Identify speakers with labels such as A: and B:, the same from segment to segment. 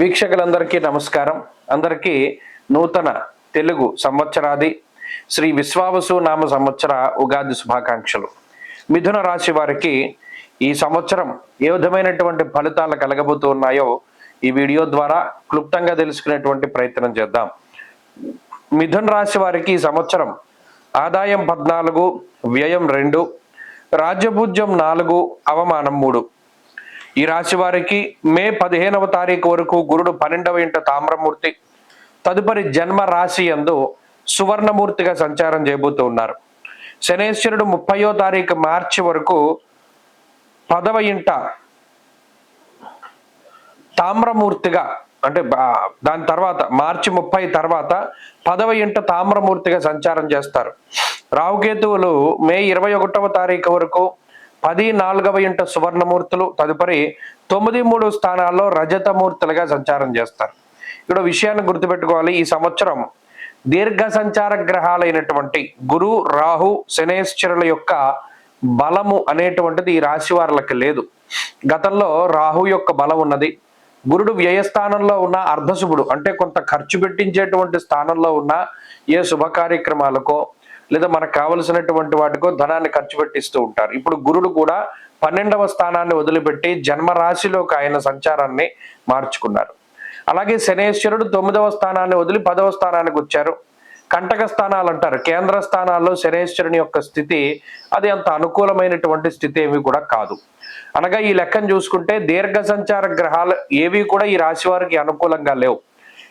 A: వీక్షకులందరికీ నమస్కారం. అందరికీ నూతన తెలుగు సంవత్సరాది శ్రీ విశ్వావసు నామ సంవత్సర ఉగాది శుభాకాంక్షలు. మిథున రాశి వారికి ఈ సంవత్సరం ఏ విధమైనటువంటి ఫలితాలు కలగబోతూ ఉన్నాయో ఈ వీడియో ద్వారా క్లుప్తంగా తెలుసుకునేటువంటి ప్రయత్నం చేద్దాం. మిథున రాశి వారికి ఈ సంవత్సరం ఆదాయం పద్నాలుగు వ్యయం రెండు రాజ్యభుజ్యం నాలుగు అవమానం మూడు. ఈ రాశి వారికి మే పదిహేనవ తారీఖు వరకు గురుడు పన్నెండవ ఇంట తామ్రమూర్తి తదుపరి జన్మ రాశి యందు సువర్ణమూర్తిగా సంచారం చేయబోతూ ఉన్నారు. శనేశ్వరుడు ముప్పయో తారీఖు మార్చి వరకు పదవ ఇంట తామ్రమూర్తిగా అంటే దాని తర్వాత మార్చి ముప్పై తర్వాత పదవ ఇంట తామ్రమూర్తిగా సంచారం చేస్తారు. రావుకేతువులు మే ఇరవై ఒకటవ తారీఖు వరకు పది నాలుగవ ఇంట సువర్ణమూర్తులు తదుపరి తొమ్మిది మూడు స్థానాల్లో రజతమూర్తులుగా సంచారం చేస్తారు. ఇక్కడ విషయాన్ని గుర్తుపెట్టుకోవాలి. ఈ సంవత్సరం దీర్ఘ సంచార గ్రహాలైనటువంటి గురు రాహు శనేశ్వరుల యొక్క బలము అనేటువంటిది ఈ రాశి వారులకి లేదు. గతంలో రాహు యొక్క బలం ఉన్నది. గురుడు వ్యయస్థానంలో ఉన్న అర్ధశుభుడు అంటే కొంత ఖర్చు పెట్టించేటువంటి స్థానంలో ఉన్న ఏ శుభ కార్యక్రమాలకో లేదా మనకు కావలసినటువంటి వాటికో ధనాన్ని ఖర్చు పెట్టిస్తూ ఉంటారు. ఇప్పుడు గురుడు కూడా పన్నెండవ స్థానాన్ని వదిలిపెట్టి జన్మ రాశిలోకి ఆయన సంచారాన్ని మార్చుకున్నారు. అలాగే శనేశ్వరుడు తొమ్మిదవ స్థానాన్ని వదిలి పదవ స్థానానికి వచ్చారు. కంటక స్థానాలు అంటారు. కేంద్ర స్థానాల్లో శనేశ్వరుని యొక్క స్థితి అది అంత అనుకూలమైనటువంటి స్థితి ఏమీ కూడా కాదు. అనగా ఈ లెక్కను చూసుకుంటే దీర్ఘ సంచార గ్రహాలు ఏవి కూడా ఈ రాశి వారికి అనుకూలంగా లేవు.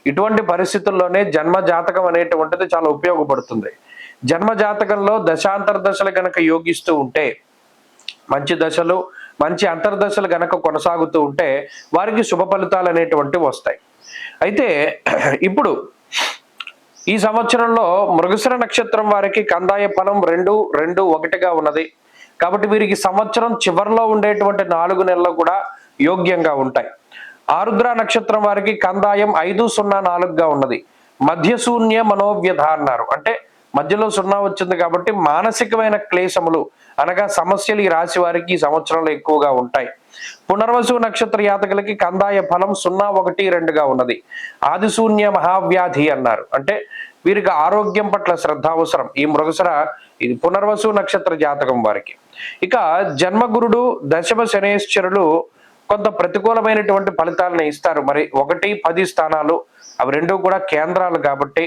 A: ఇటువంటి పరిస్థితుల్లోనే జన్మ జాతకం అనేటువంటిది చాలా ఉపయోగపడుతుంది. జన్మ జాతకంలో దశాంతర దశలు గనక యోగిస్తూ ఉంటే మంచి దశలు మంచి అంతర్దశలు గనక కొనసాగుతూ ఉంటే వారికి శుభ ఫలితాలు అనేటువంటివి వస్తాయి. అయితే ఇప్పుడు ఈ సంవత్సరంలో మృగశిర నక్షత్రం వారికి కందాయ ఫలం రెండు రెండు ఒకటిగా ఉన్నది. కాబట్టి వీరికి సంవత్సరం చివరిలో ఉండేటువంటి నాలుగు నెలలు కూడా యోగ్యంగా ఉంటాయి. ఆరుద్ర నక్షత్రం వారికి కందాయం ఐదు సున్నా నాలుగుగా ఉన్నది. మధ్యశూన్య మనోవ్యధ అన్నారు. అంటే మధ్యలో సున్నా వచ్చింది కాబట్టి మానసికమైన క్లేశములు అనగా సమస్యలు ఈ రాశి వారికి ఈ సంవత్సరంలో ఎక్కువగా ఉంటాయి. పునర్వసు నక్షత్ర యాతకులకి కందాయ ఫలం సున్నా ఒకటి రెండుగా ఉన్నది. ఆదిశూన్య మహావ్యాధి అన్నారు. అంటే వీరికి ఆరోగ్యం పట్ల శ్రద్ధ అవసరం. ఈ మృగసర ఇది పునర్వసు నక్షత్ర జాతకం వారికి. ఇక జన్మగురుడు దశమ శనేశ్వరులు కొంత ప్రతికూలమైనటువంటి ఫలితాలను ఇస్తారు. మరి ఒకటి పది స్థానాలు అవి రెండు కూడా కేంద్రాలు కాబట్టి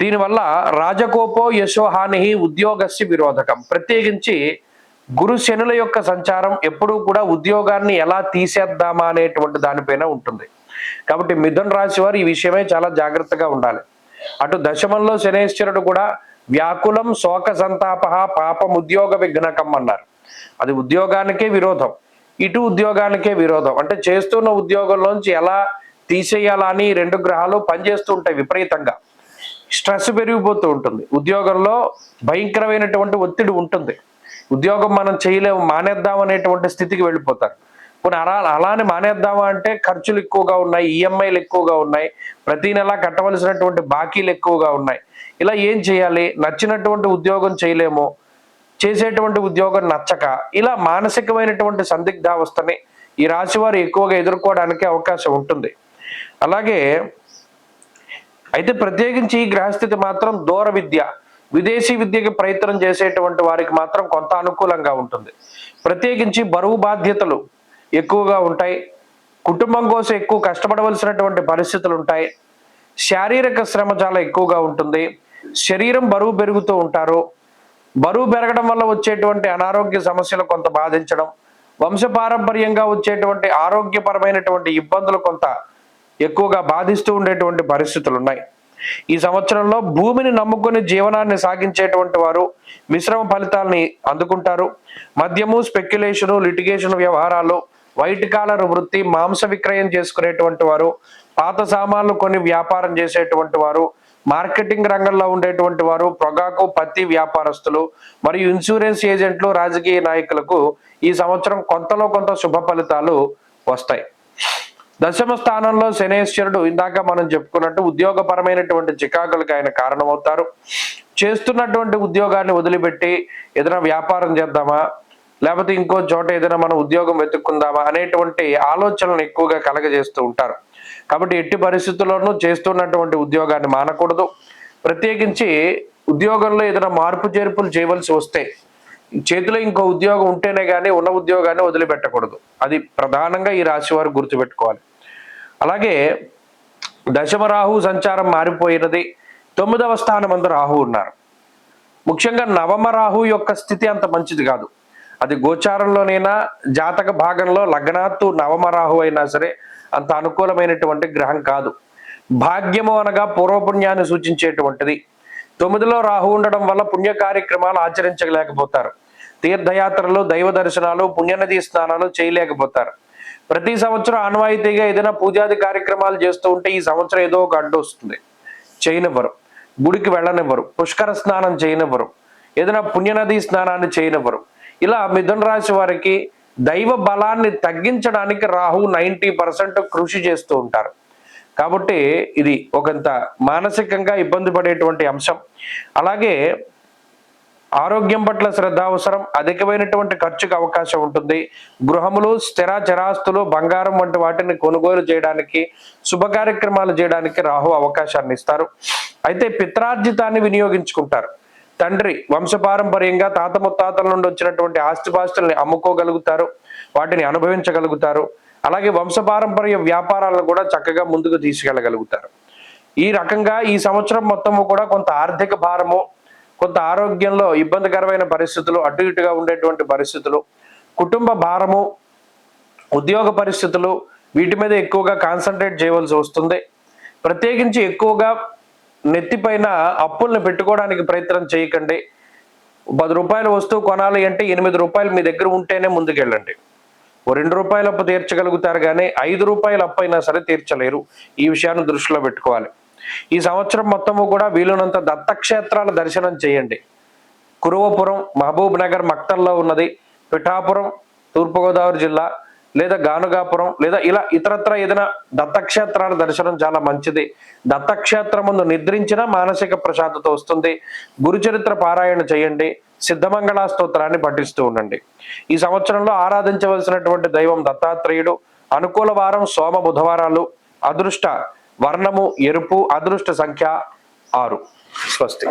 A: దీనివల్ల రాజకోపో యశోహాని ఉద్యోగస్య విరోధకం. ప్రత్యేకించి గురు శనుల యొక్క సంచారం ఎప్పుడూ కూడా ఉద్యోగాన్ని ఎలా తీసేద్దామా అనేటువంటి దానిపైన ఉంటుంది. కాబట్టి మిథున్ రాశి వారు ఈ విషయమే చాలా జాగ్రత్తగా ఉండాలి. అటు దశమంలో శనేశ్వరుడు కూడా వ్యాకులం శోక సంతాప పాపం ఉద్యోగ విఘ్నకం అన్నారు. అది ఉద్యోగానికే విరోధం. ఇటు ఉద్యోగానికే విరోధం. అంటే చేస్తున్న ఉద్యోగంలోంచి ఎలా తీసేయాలా అని రెండు గ్రహాలు పనిచేస్తూ ఉంటాయి విపరీతంగా. స్ట్రెస్ పెరిగిపోతూ ఉంటుంది. ఉద్యోగంలో భయంకరమైనటువంటి ఒత్తిడి ఉంటుంది. ఉద్యోగం మనం చేయలేము మానేద్దాం అనేటువంటి స్థితికి వెళ్ళిపోతారు. పోనీ అలా అలానే మానేద్దామా అంటే ఖర్చులు ఎక్కువగా ఉన్నాయి ఈఎంఐలు ఎక్కువగా ఉన్నాయి ప్రతి నెల కట్టవలసినటువంటి బాకీలు ఎక్కువగా ఉన్నాయి. ఇలా ఏం చేయాలి? నచ్చినటువంటి ఉద్యోగం చేయలేము చేసేటువంటి ఉద్యోగం నచ్చక ఇలా మానసికమైనటువంటి సందిగ్ధావస్థని ఈ రాశి వారు ఎక్కువగా ఎదుర్కోవడానికి అవకాశం ఉంటుంది. అలాగే అయితే ప్రత్యేకించి ఈ గ్రహస్థితి మాత్రం దూర విద్య విదేశీ విద్యకి ప్రయత్నం చేసేటువంటి వారికి మాత్రం కొంత అనుకూలంగా ఉంటుంది. ప్రత్యేకించి బరువు బాధ్యతలు ఎక్కువగా ఉంటాయి. కుటుంబం కోసం ఎక్కువ కష్టపడవలసినటువంటి పరిస్థితులు ఉంటాయి. శారీరక శ్రమ చాలా ఎక్కువగా ఉంటుంది. శరీరం బరువు పెరుగుతూ ఉంటారు. బరువు పెరగడం వల్ల వచ్చేటువంటి అనారోగ్య సమస్యలు కొంత బాధించడం వంశపారంపర్యంగా వచ్చేటువంటి ఆరోగ్యపరమైనటువంటి ఇబ్బందులు కొంత ఎక్కువగా బాధిస్తూ ఉండేటువంటి పరిస్థితులు ఉన్నాయి ఈ సంవత్సరంలో భూమిని నమ్ముకుని జీవనాన్ని సాగించేటువంటి వారు మిశ్రమ ఫలితాలని అందుకుంటారు. మద్యము స్పెక్యులేషను లిటిగేషన్ వ్యవహారాలు వైట్ కాలర్ వృత్తి మాంస విక్రయం చేసుకునేటువంటి వారు పాత సామాన్లు కొన్ని వ్యాపారం చేసేటువంటి వారు మార్కెటింగ్ రంగంలో ఉండేటువంటి వారు పొగాకు పత్తి వ్యాపారస్తులు మరియు ఇన్సూరెన్స్ ఏజెంట్లు రాజకీయ నాయకులకు ఈ సంవత్సరం కొంతలో కొంత శుభ ఫలితాలు వస్తాయి. దశమ స్థానంలో శనేశ్వరుడు ఇందాక మనం చెప్పుకున్నట్టు ఉద్యోగపరమైనటువంటి చికాకులకు ఆయన కారణమవుతారు. చేస్తున్నటువంటి ఉద్యోగాన్ని వదిలిపెట్టి ఏదైనా వ్యాపారం చేద్దామా? లేకపోతే ఇంకో చోట ఏదైనా మనం ఉద్యోగం వెతుక్కుందామా? అనేటువంటి ఆలోచనలను ఎక్కువగా కలగజేస్తూ ఉంటారు. కాబట్టి ఎట్టి పరిస్థితుల్లోనూ చేస్తున్నటువంటి ఉద్యోగాన్ని మానకూడదు. ప్రత్యేకించి ఉద్యోగంలో ఏదైనా మార్పు చేర్పులు చేయవలసి వస్తే చేతిలో ఇంకో ఉద్యోగం ఉంటేనే కానీ ఉన్న ఉద్యోగాన్ని వదిలిపెట్టకూడదు. అది ప్రధానంగా ఈ రాశి వారు గుర్తుపెట్టుకోవాలి. అలాగే దశమరాహు సంచారం మారిపోయినది. తొమ్మిదవ స్థానం అందు రాహు ఉన్నారు. ముఖ్యంగా నవమ రాహు యొక్క స్థితి అంత మంచిది కాదు. అది గోచారంలోనైనా జాతక భాగంలో లగ్నాత్తు నవమ రాహు అయినా సరే అంత అనుకూలమైనటువంటి గ్రహం కాదు. భాగ్యము అనగా పూర్వపుణ్యాన్ని సూచించేటువంటిది. తొమ్మిదిలో రాహు ఉండడం వల్ల పుణ్య కార్యక్రమాలు ఆచరించలేకపోతారు. తీర్థయాత్రలు దైవ దర్శనాలు పుణ్యనదీ స్నానాలు చేయలేకపోతారు. ప్రతి సంవత్సరం ఆనవాయితీగా ఏదైనా పూజాది కార్యక్రమాలు చేస్తూ ఉంటే ఈ సంవత్సరం ఏదో ఒక అడ్డు వస్తుంది. చేయనివ్వరు. గుడికి వెళ్ళనివ్వరు. పుష్కర స్నానం చేయనివ్వరు. ఏదైనా పుణ్యనది స్నానాన్ని చేయనివ్వరు. ఇలా మిథున రాశి వారికి దైవ బలాన్ని తగ్గించడానికి రాహు నైంటీ పర్సెంట్ కృషి చేస్తూ ఉంటారు. కాబట్టి ఇది ఒకంత మానసికంగా ఇబ్బంది పడేటువంటి అంశం. అలాగే ఆరోగ్యం పట్ల శ్రద్ధ అవసరం అధికమైనటువంటి ఖర్చుకు అవకాశం ఉంటుంది. గృహములు స్థిర చరాస్తులు బంగారం వంటి వాటిని కొనుగోలు చేయడానికి శుభ కార్యక్రమాలు చేయడానికి రాహు అవకాశాన్ని ఇస్తారు. అయితే పిత్రార్జితాన్ని వినియోగించుకుంటారు. తండ్రి వంశపారంపర్యంగా తాత ముత్తాతల నుండి వచ్చినటువంటి ఆస్తిపాస్తుల్ని అమ్ముకోగలుగుతారు వాటిని అనుభవించగలుగుతారు. అలాగే వంశపారంపర్య వ్యాపారాలను కూడా చక్కగా ముందుకు తీసుకెళ్ళగలుగుతారు. ఈ రకంగా ఈ సంవత్సరం మొత్తము కూడా కొంత ఆర్థిక భారము కొంత ఆరోగ్యంలో ఇబ్బందికరమైన పరిస్థితులు అటు ఇటుగా ఉండేటువంటి పరిస్థితులు కుటుంబ భారము ఉద్యోగ పరిస్థితులు వీటి మీద ఎక్కువగా కాన్సన్ట్రేట్ చేయవలసి వస్తుంది. ప్రత్యేకించి ఎక్కువగా నెత్తిపైన అప్పుల్ని పెట్టుకోవడానికి ప్రయత్నం చేయకండి. పది రూపాయల వస్తువు కొనాలి అంటే ఎనిమిది రూపాయలు మీ దగ్గర ఉంటేనే ముందుకెళ్ళండి. ఓ రెండు రూపాయల అప్పు తీర్చగలుగుతారు కానీ ఐదు రూపాయల అప్పు అయినా సరే తీర్చలేరు. ఈ విషయాన్ని దృష్టిలో పెట్టుకోవాలి. ఈ సంవత్సరం మొత్తము కూడా వీలునంత దత్తక్షేత్రాల దర్శనం చేయండి. కురువపురం మహబూబ్ నగర్ మక్తల్లో ఉన్నది. పిఠాపురం తూర్పుగోదావరి జిల్లా లేదా గానుగాపురం లేదా ఇలా ఇతరత్ర ఏదైనా దత్తక్షేత్రాల దర్శనం చాలా మంచిది. దత్తక్షేత్రం ముందు నిద్రించిన మానసిక ప్రశాంతత వస్తుంది. గురుచరిత్ర పారాయణ చేయండి. సిద్ధమంగళ స్తోత్రాన్ని పఠిస్తూ ఉండండి. ఈ సంవత్సరంలో ఆరాధించవలసినటువంటి దైవం దత్తాత్రేయుడు. అనుకూల వారం సోమ బుధవారాలు. అదృష్ట వర్ణము ఎరుపు అదృష్ట సంఖ్య ఆరు. స్వస్తి.